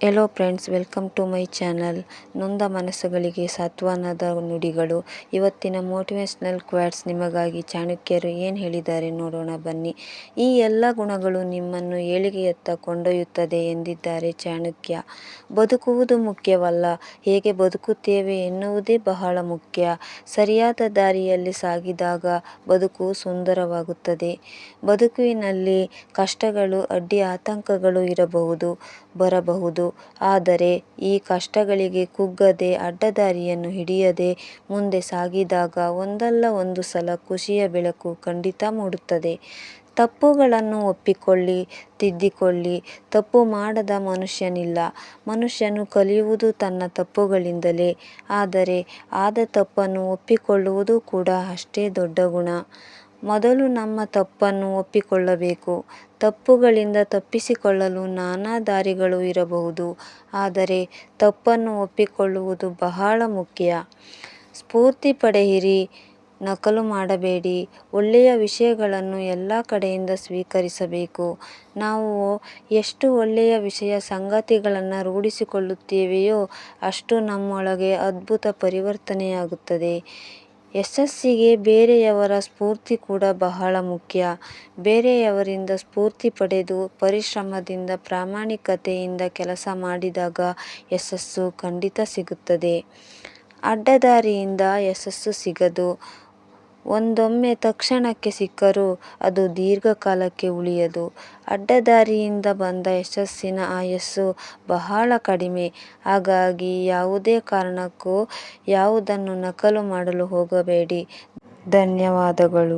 Hello friends welcome to my channel ನೊಂದ ಮನಸ್ಸುಗಳಿಗೆ ಸತ್ವನದ ನುಡಿಗಳು. ಇವತ್ತಿನ ಮೋಟಿವೇಶ್ನಲ್ ಕ್ವಾಟ್ಸ್ ನಿಮಗಾಗಿ ಚಾಣಕ್ಯರು ಏನು ಹೇಳಿದ್ದಾರೆ ನೋಡೋಣ ಬನ್ನಿ. ಈ ಎಲ್ಲ ಗುಣಗಳು ನಿಮ್ಮನ್ನು ಏಳಿಗೆಯತ್ತ ಕೊಂಡೊಯ್ಯುತ್ತದೆ ಎಂದಿದ್ದಾರೆ ಚಾಣಕ್ಯ. ಬದುಕುವುದು ಮುಖ್ಯವಲ್ಲ, ಹೇಗೆ ಬದುಕುತ್ತೇವೆ ಎನ್ನುವುದೇ ಬಹಳ ಮುಖ್ಯ. ಸರಿಯಾದ ದಾರಿಯಲ್ಲಿ ಸಾಗಿದಾಗ ಬದುಕು ಸುಂದರವಾಗುತ್ತದೆ. ಬದುಕಿನಲ್ಲಿ ಕಷ್ಟಗಳು, ಅಡ್ಡಿ ಆತಂಕಗಳು ಇರಬಹುದು, ಬರಬಹುದು. ಆದರೆ ಈ ಕಷ್ಟಗಳಿಗೆ ಕುಗ್ಗದೆ ಅಡ್ಡದಾರಿಯನ್ನು ಹಿಡಿಯದೆ ಮುಂದೆ ಸಾಗಿದಾಗ ಒಂದಲ್ಲ ಒಂದು ಸಲ ಖುಷಿಯ ಬೆಳಕು ಖಂಡಿತ ಮೂಡುತ್ತದೆ. ತಪ್ಪುಗಳನ್ನು ಒಪ್ಪಿಕೊಳ್ಳಿ, ತಿದ್ದಿಕೊಳ್ಳಿ. ತಪ್ಪು ಮಾಡದ ಮನುಷ್ಯನಿಲ್ಲ. ಮನುಷ್ಯನು ಕಲಿಯುವುದು ತನ್ನ ತಪ್ಪುಗಳಿಂದಲೇ. ಆದರೆ ಆದ ತಪ್ಪನ್ನು ಒಪ್ಪಿಕೊಳ್ಳುವುದು ಕೂಡ ಅಷ್ಟೇ ದೊಡ್ಡ ಗುಣ. ಮೊದಲು ನಮ್ಮ ತಪ್ಪನ್ನು ಒಪ್ಪಿಕೊಳ್ಳಬೇಕು. ತಪ್ಪುಗಳಿಂದ ತಪ್ಪಿಸಿಕೊಳ್ಳಲು ನಾನಾ ದಾರಿಗಳು ಇರಬಹುದು. ಆದರೆ ತಪ್ಪನ್ನು ಒಪ್ಪಿಕೊಳ್ಳುವುದು ಬಹಳ ಮುಖ್ಯ. ಸ್ಫೂರ್ತಿ ಪಡೆಯಿರಿ, ನಕಲು ಮಾಡಬೇಡಿ. ಒಳ್ಳೆಯ ವಿಷಯಗಳನ್ನು ಎಲ್ಲ ಕಡೆಯಿಂದ ಸ್ವೀಕರಿಸಬೇಕು. ನಾವು ಎಷ್ಟು ಒಳ್ಳೆಯ ವಿಷಯ ಸಂಗತಿಗಳನ್ನು ರೂಢಿಸಿಕೊಳ್ಳುತ್ತೇವೆಯೋ ಅಷ್ಟು ನಮ್ಮೊಳಗೆ ಅದ್ಭುತ ಪರಿವರ್ತನೆಯಾಗುತ್ತದೆ. ಯಶಸ್ಸಿಗೆ ಬೇರೆಯವರ ಸ್ಫೂರ್ತಿ ಕೂಡ ಬಹಳ ಮುಖ್ಯ. ಬೇರೆಯವರಿಂದ ಸ್ಫೂರ್ತಿ ಪಡೆದು ಪರಿಶ್ರಮದಿಂದ ಪ್ರಾಮಾಣಿಕತೆಯಿಂದ ಕೆಲಸ ಮಾಡಿದಾಗ ಯಶಸ್ಸು ಖಂಡಿತ ಸಿಗುತ್ತದೆ. ಅಡ್ಡದಾರಿಯಿಂದ ಯಶಸ್ಸು ಸಿಗದು. ಒಂದೊಮ್ಮೆ ತಕ್ಷಣಕ್ಕೆ ಸಿಕ್ಕರೂ, ಅದು ದೀರ್ಘಕಾಲಕ್ಕೆ ಉಳಿಯದು. ಅಡ್ಡದಾರಿಯಿಂದ ಬಂದ ಯಶಸ್ಸಿನ ಆಯಸ್ಸು ಬಹಳ ಕಡಿಮೆ. ಹಾಗಾಗಿ ಯಾವುದೇ ಕಾರಣಕ್ಕೂ ಯಾವುದನ್ನು ನಕಲು ಮಾಡಲು ಹೋಗಬೇಡಿ. ಧನ್ಯವಾದಗಳು.